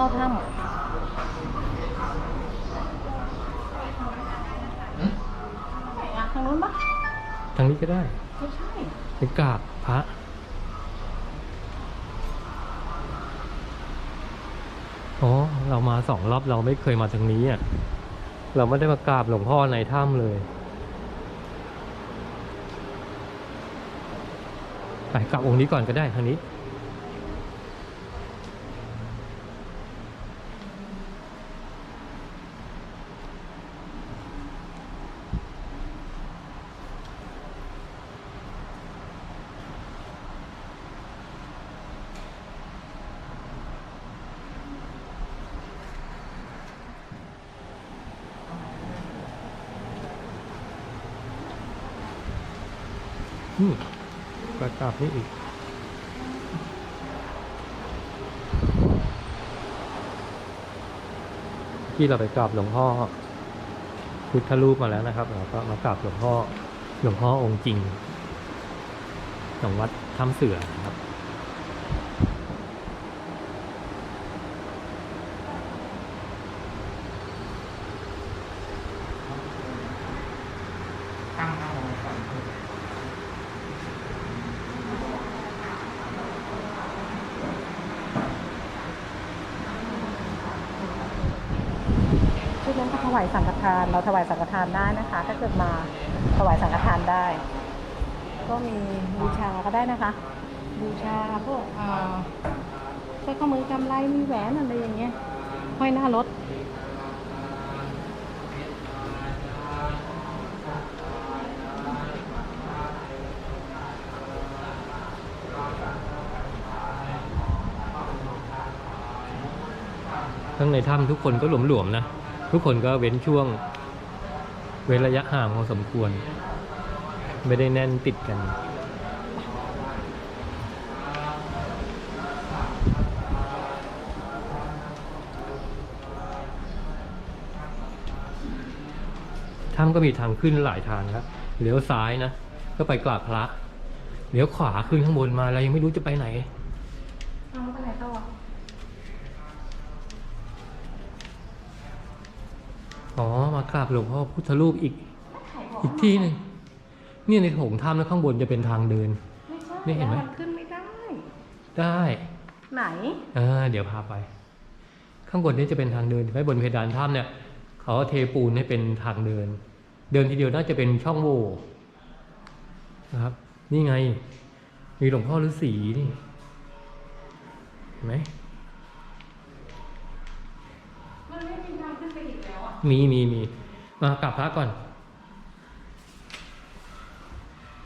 เข้าถ้ำไหนอะทางนู้นปะทางนี้ก็ได้ไม่ใช่ไปกราบพระอ๋อเรามาสองรอบเราไม่เคยมาทางนี้อะเราไม่ได้มากราบหลวงพ่อในถ้ำเลยไปกราบองค์นี้ก่อนก็ได้ทางนี้ นี่ไปกราบนี่อีก ที่เราไปกราบหลวงพ่อพุทธรูปมาแล้วนะครับเราก็มากราบหลวงพ่อหลวงพ่อองค์จริงของวัดถ้ำเสือนะครับชุด ถวายสังฆทาน เราถวายสังฆทานได้นะคะ ถ้าเกิดมาถวายสังฆทานได้ ก็มีบูชาก็ได้นะคะ บูชาพวกอ่าสร้อยข้อมือกำไรมีแหวนอะไรอย่างเงี้ยห้อยหน้ารถทั้งในถ้ำทุกคนก็หลวมๆนะ ทุกคนก็เว้นช่วง เว้นระยะห่างพอสมควร ไม่ได้แน่นติดกันถ้ำก็มีทางขึ้นหลายทางครับเลี้ยวซ้ายนะ ก็ไปกราบพระเลี้ยวขวาขึ้นข้างบนมาแล้วยังไม่รู้จะไปไหน เอาไปไหนต่อ อ๋อ มากราบหลวงพ่อพุทธรูปอีก อีกที่หนึ่งเนี่ยในโถงถ้ำแล้วข้างบนจะเป็นทางเดิน ไม่ใช่นี่เห็นไหม มันขึ้นไม่ได้ ได้ ไหนเออเดี๋ยวพาไป ข้างบนนี้จะเป็นทางเดินไว้บนเพดานถ้ำเนี่ย เขาเทปูนให้เป็นทางเดิน เดินทีเดียวน่าจะเป็นช่องโหว่นะครับ นี่ไง มีหลวงพ่อฤาษีนี่เห็นไหม มันไม่มีทางขึ้นไปอีกแล้วอะ มีมีมีมากราบพระก่อน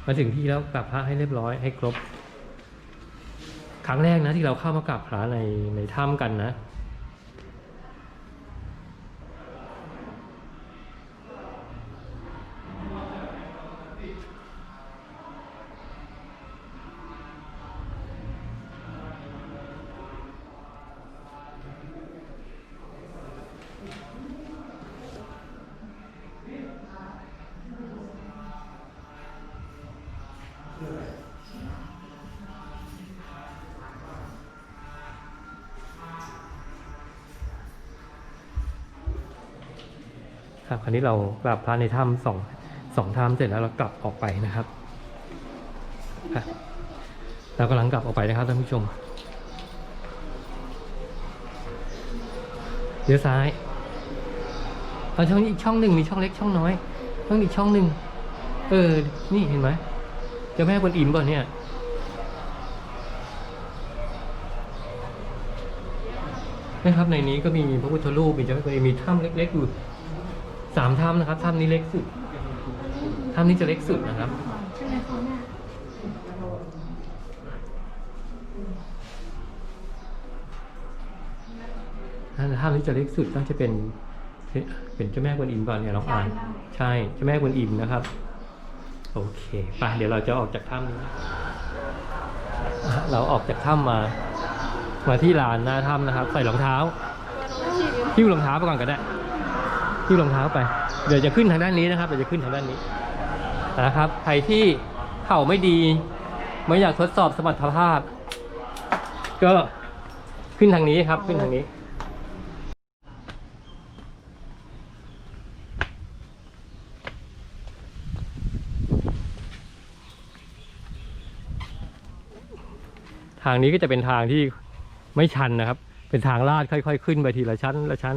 มาถึงที่แล้วกราบพระให้เรียบร้อยให้ครบ ครั้งแรกนะที่เราเข้ามากราบพระในในถ้ำกันนะ ครับคราวนี้เรากลับพระในถ้ำสองสองถ้ำเสร็จแล้วเรากลับออกไปนะครับเรากำลังกลับออกไปนะครับท่านผู้ชมเลี้ยวซ้ายเอาช่องนี้อีกช่องหนึ่งมีช่องเล็กช่องน้อยช่องอีกช่องหนึ่งเออ นี่เห็นไหมเจ้าแม่กวนอิ่มป่ะเนี่ยนะครับในนี้ก็มีพระพุทธรูปมีเจ้าแม่กวนอิมมีถ้ำเล็ก ๆ อยู่ สามถ้ำนะครับถ้ำนี้เล็กสุดถ้ำนี้จะเล็กสุดนะครับ ใช่ไหมคะเนี่ยถ้ำนี้จะเล็กสุดน่าจะเป็น เป็นเจ้าแม่กวนอิมก่อนเนี่ยลองอ่าน ใช่เจ้าแม่กวนอิมนะครับ โอเคไปเดี๋ยวเราจะออกจากถ้ำนี้อะเราออกจากถ้ำมา มาที่ลานหน้าถ้ำนะครับ ใส่รองเท้าหิ้วรองเท้าไปก่อนก็ได้ ที่รองเท้าไป เดี๋ยวจะขึ้นทางด้านนี้นะครับเดี๋ยวจะขึ้นทางด้านนี้นะครับใครที่เข่าไม่ดีไม่อยากทดสอบสมรรถภาพ ก็ขึ้นทางนี้ครับขึ้นทางนี้ ทางนี้ก็จะเป็นทางที่ไม่ชันนะครับ เป็นทางลาดค่อย ๆ ขึ้นไปทีละชั้นละชั้น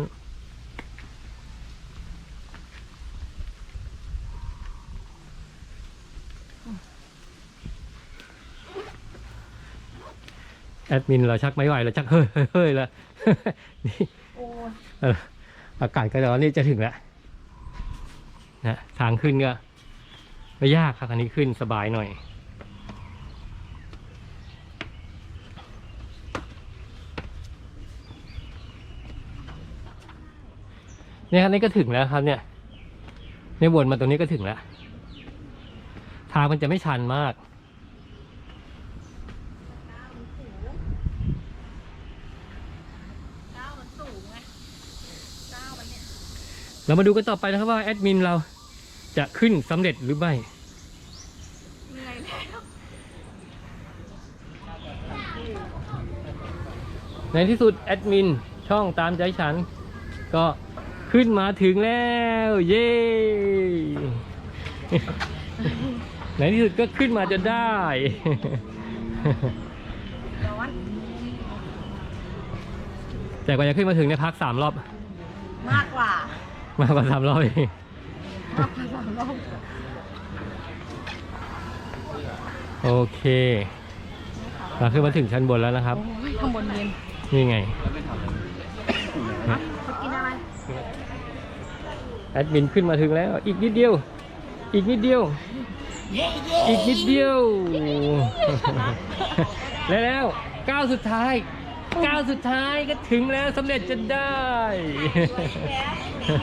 แอดมินเราชักไม่ไหวเราชักเฮ้ยเฮ้ยเฮ้ยแล้วนี่โอ้ยเอออากาศก็ร้อนนี่จะถึงแล้วนะทางขึ้นก็ไม่ยากครับอันนี้ขึ้นสบายหน่อย เนี่ยครับนี่ก็ถึงแล้วครับเนี่ยเนี่ยวนมาตรงนี้ก็ถึงแล้ว ทางมันจะไม่ชันมากก้าวมันสูงไงก้าวมันเนี่ย เรามาดูกันต่อไปนะครับว่าแอดมินเราจะขึ้นสำเร็จหรือไม่ในที่สุดแอดมินช่องตามใจฉัน ก็ขึ้นมาถึงแล้ว เย้ ในที่สุดก็ขึ้นมาจนได้ แต่กว่าจะขึ้นมาถึงเนี่ยพักสามรอบ มากกว่า มากกว่าสามรอบเองมากกว่าสามรอบโอเค เราขึ้นมาถึงชั้นบนแล้วนะครับ โอ้ยข้างบนเย็นนี่ไงจะกินอะไรแอดมินขึ้นมาถึงแล้ว อีกนิดเดียว อีกนิดเดียว อีกนิดเดียว แล้วแล้วก้าวสุดท้ายก้าวสุดท้ายก็ถึงแล้วสำเร็จจะได้ เรา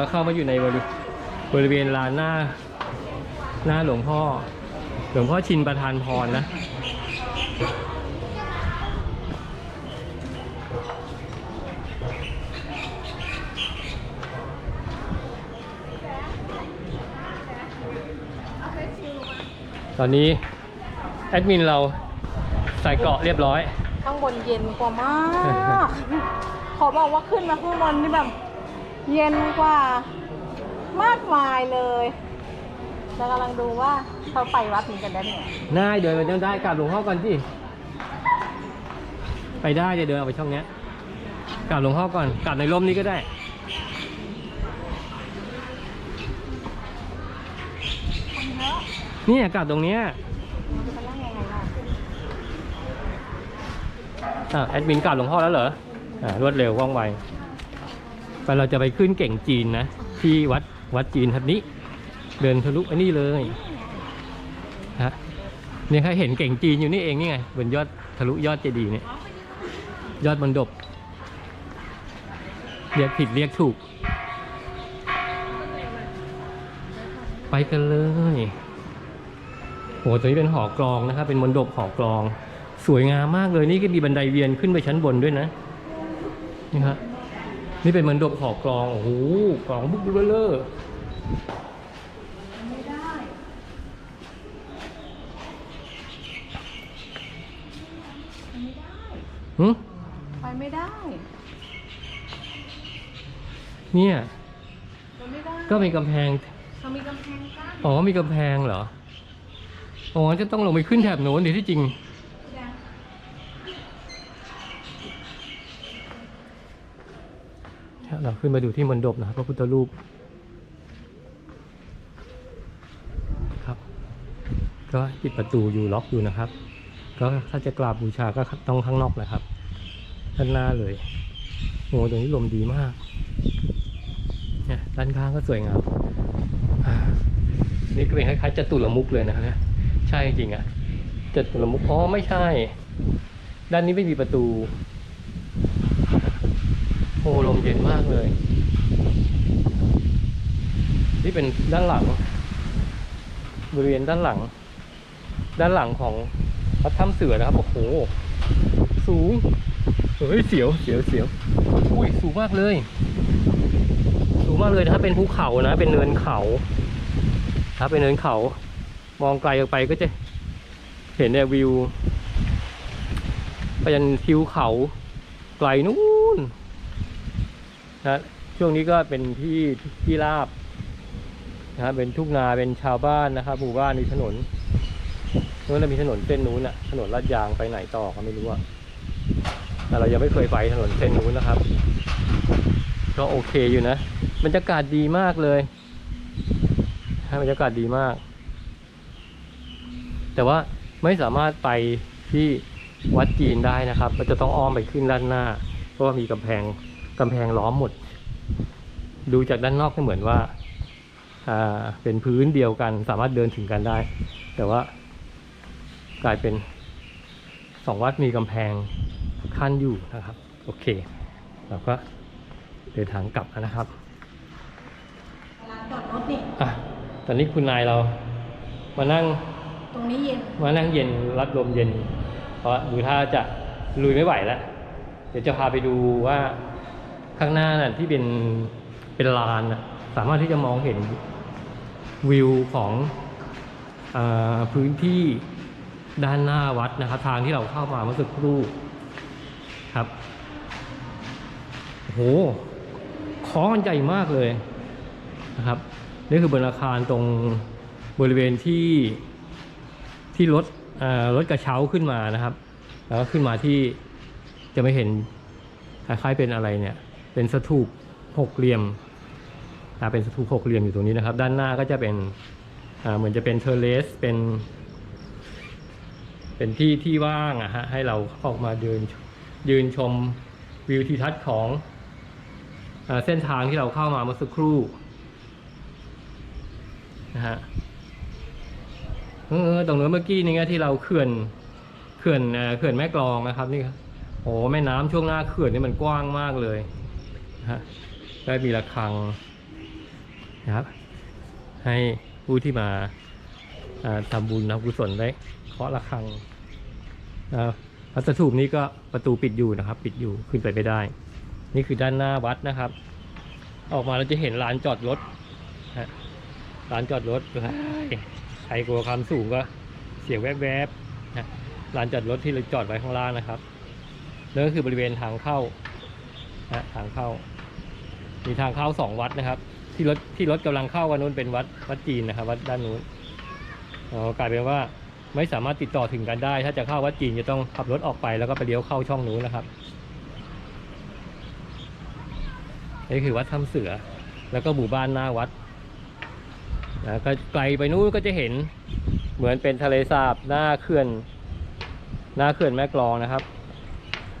ก็เข้ามาอยู่ในบริบริเวณลานหน้า หน้าหลวงพ่อ หลวงพ่อชินประทานพรนะตอนนี้ แอดมินเราใส่เกราะเรียบร้อย ข้างบนเย็นกว่ามาก ขอบอกว่าขึ้นมาข้างบนนี่แบบ เย็นกว่ามากมายเลยเรากำลังดูว่าเขาไปวัดนี้กันได้ไหมได้เดินไปจนได้กราบหลวงพ่อก่อนสิไปได้จะเดินออกไปช่องเนี้ยกราบหลวงพ่อก่อนกราบในร่มนี้ก็ได้เนี่ยกราบตรงเนี้ย จะนั่งยังไงล่ะ อะแอดมินกราบหลวงพ่อแล้วเหรออ่ารวดเร็วว่องไวไปเราจะไปขึ้นเก่งจีนนะ ที่วัดวัดจีนทับนี้ เดินทะลุอันนี้เลยฮะเนี่ยใครเห็นเก่งจีนอยู่นี่เองนี่ไงบนยอดทะลุยอดเจดีย์เนี่ยยอดบนดบเรียกผิดเรียกถูก ไปกันเลยโหตัวนี้เป็นหอกลองนะครับ เป็นมนดบหอกลอง สวยงามมากเลยนี่ก็มีบันไดเวียนขึ้นไปชั้นบนด้วยนะนี่ครับนี่เป็นมนดบหอกลองโอ้โหกลองบุ๊กเบลเลอร์ไม่ได้หึไปไม่ได้ เนี่ยไปไม่ได้ก็มีกำแพงเขามีกำแพงกั้นอ๋อมีกำแพงเหรออ๋อจะต้องลงไปขึ้นแถบโน้นดิที่จริง เราขึ้นมาดูที่มณฑปนะครับพระพุทธรูปครับ ก็ปิดประตูอยู่ล็อกอยู่นะครับ ก็ถ้าจะกราบบูชาก็ต้องข้างนอกแหละครับด้านหน้าเลยโอ้ตรงนี้ลมดีมากเนี่ยด้านข้างก็สวยงามนี่ก็เป็นคล้ายๆจตุรมุกเลยนะครับเนี่ยใช่จริงอะจตุรมุกอ๋อไม่ใช่ ด้านนี้ไม่มีประตู โอ้ลมเย็นมากเลย นี่เป็นด้านหลัง บริเวณด้านหลัง ด้านหลังของพระถ้ำเสือนะครับ โอ้โห สูง เฮ้ย เสียว เสียว เสียว อุ้ย สูงมากเลย สูงมากเลยนะครับเป็นภูเขานะ เป็นเนินเขาครับเป็นเนินเขา มองไกลออกไปก็จะเห็นเนี่ยวิวไปยันทิวเขาไกลนู้น นะช่วงนี้ก็เป็นที่ที่ราบนะครับเป็นทุ่งนาเป็นชาวบ้านนะครับหมู่บ้านมีถนนนู้นมีถนนเส้นนู้นอะถนนลาดยางไปไหนต่อก็ไม่รู้อะแต่เรายังไม่เคยไปถนนเส้นนู้นนะครับ ก็โอเคอยู่นะบรรยากาศดีมากเลยฮะบรรยากาศดีมาก แต่ว่าไม่สามารถไปที่วัดจีนได้นะครับมันจะต้องอ้อมไปขึ้นด้านหน้า เพราะว่ามีกำแพง กำแพงล้อมหมด ดูจากด้านนอกก็เหมือนว่าอ่าเป็นพื้นเดียวกันสามารถเดินถึงกันได้ แต่ว่ากลายเป็นสองวัดมีกำแพงขั้นอยู่นะครับ โอเค เราก็เดินทางกลับแล้วนะครับลานจอดรถนี่อะตอนนี้คุณนายเรามานั่ง ตรงนี้เย็น มานั่งเย็นรับลมเย็น เพราะดูท่าจะลุยไม่ไหวแล้ว เดี๋ยวจะพาไปดูว่า ข้างหน้าน่ะที่เป็นเป็นลานน่ะสามารถที่จะมองเห็นวิวของอพื้นที่ด้านหน้าวัดนะครับ ทางที่เราเข้ามาเมื่อสักครู่ครับโหคอมันใหญ่มากเลยนะครับนี่คือบนอาคารตรงบริเวณที่ที่รถรถกระเช้าขึ้นมานะครับ แล้วก็ขึ้นมาที่จะไม่เห็นคล้ายๆเป็นอะไรเนี่ย เป็นสถูปหกเหลี่ยมเป็นสถูปหกเหลี่ยมอยู่ตรงนี้นะครับ ด้านหน้าก็จะเป็นเหมือนจะเป็นเทอร์เลสเป็นเป็นที่ที่ว่างอะฮะให้เราออกมาเดินยืนชมวิวทิวทัศน์ของอเส้นทางที่เราเข้ามาเมื่อสักครู่นะฮะเออตรงนู้นเมื่อกี้นี่ไงที่เราเขื่อนเขื่อนเขื่อนแม่กลองนะครับนี่ครับโอ้แม่น้ำช่วงหน้าเขื่อนนี่มันกว้างมากเลย นะฮะได้มีระฆังนะครับ ให้ผู้ที่มาอ่าทำบุญทำกุศลได้เคาะระฆังอ่าพระสถูปนี้ก็ประตูปิดอยู่นะครับ ปิดอยู่ขึ้นไปไม่ได้ นี่คือด้านหน้าวัดนะครับ ออกมาเราจะเห็นลานจอดรถฮะลานจอดรถเฮ้ยใครกลัวความสูงก็เสียงแวบๆนะลานจอดรถที่เราจอดไว้ข้างล่างนะครับนั่นก็คือบริเวณทางเข้านะทางเข้า มีทางเข้าสองวัดนะครับ ที่รถที่รถกำลังเข้ากันนู้นเป็นวัดวัดจีนนะครับ วัดด้านนู้นกลายเป็นว่าไม่สามารถติดต่อถึงกันได้ ถ้าจะเข้าวัดจีนจะต้องขับรถออกไปแล้วก็ไปเลี้ยวเข้าช่องนู้นนะครับนี่คือวัดถ้ำเสือ แล้วก็หมู่บ้านหน้าวัดนะก็ไกลไปนู้นก็จะเห็นเหมือนเป็นทะเลสาบหน้าเขื่อนหน้าเขื่อนแม่กลองนะครับ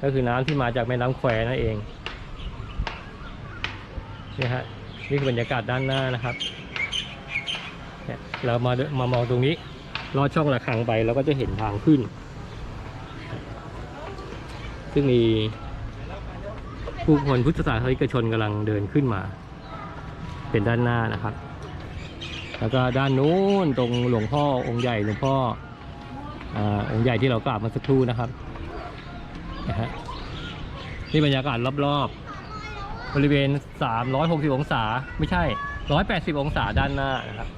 ก็คือน้ำที่มาจากแม่น้ำแควนั่นเอง นี่ฮะนี่คือบรรยากาศด้านหน้านะครับเนี่ยเรามามามองตรงนี้ลอดช่องระฆังไปเราก็จะเห็นทางขึ้น ซึ่งมีผู้คนพุทธศาสนิกชนกำลังเดินขึ้นมา เป็นด้านหน้านะครับ แล้วก็ด้านนู้นตรงหลวงพ่อองค์ใหญ่หลวงพ่ออองค์ใหญ่ที่เรากราบมาสักครู่นะครับนะฮะนี่บรรยากาศรอบๆ บริเวณ 360 องศา ไม่ใช่ 180 องศาด้านหน้านะครับ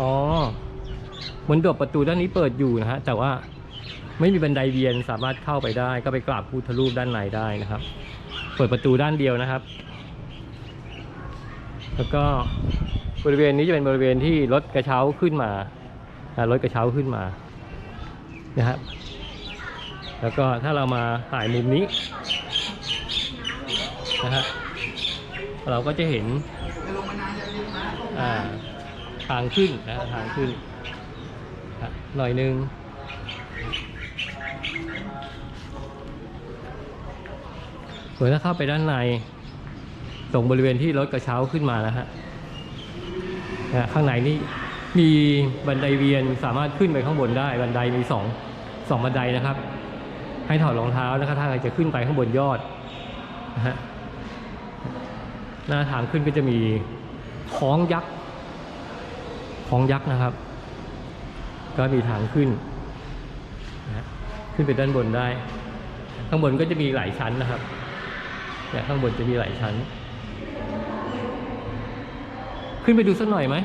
อ๋อเหมือนดบประตูด้านนี้เปิดอยู่นะฮะ แต่ว่าไม่มีบันไดเวียนสามารถเข้าไปได้ ก็ไปกราบพุทธรูปด้านในได้นะครับ เปิดประตูด้านเดียวนะครับ แล้วก็บริเวณนี้จะเป็นบริเวณที่รถกระเช้าขึ้นมาอ่ารถกระเช้าขึ้นมานะครับ แล้วก็ถ้าเรามาถ่ายมุมนี้นะฮะเราก็จะเห็นอ่าทางขึ้นนะทางขึ้นหน่อยนึงเหมือนถ้าเข้าไปด้านในตรงบริเวณที่รถกระเช้าขึ้นมานะฮะนะข้างในนี่มีบันไดเวียนสามารถขึ้นไปข้างบนได้บันไดมีสองสองบันไดนะครับ ให้ถอดรองเท้านะครับถ้าใครจะขึ้นไปข้างบนยอดนะฮะหน้าทางขึ้นก็จะมีท้องยักษ์ท้องยักษ์นะครับ ก็มีทางขึ้นนะฮะขึ้นไปด้านบนได้ ข้างบนก็จะมีหลายชั้นนะครับเนี่ยข้างบนจะมีหลายชั้น ขึ้นไปดูสักหน่อยไหม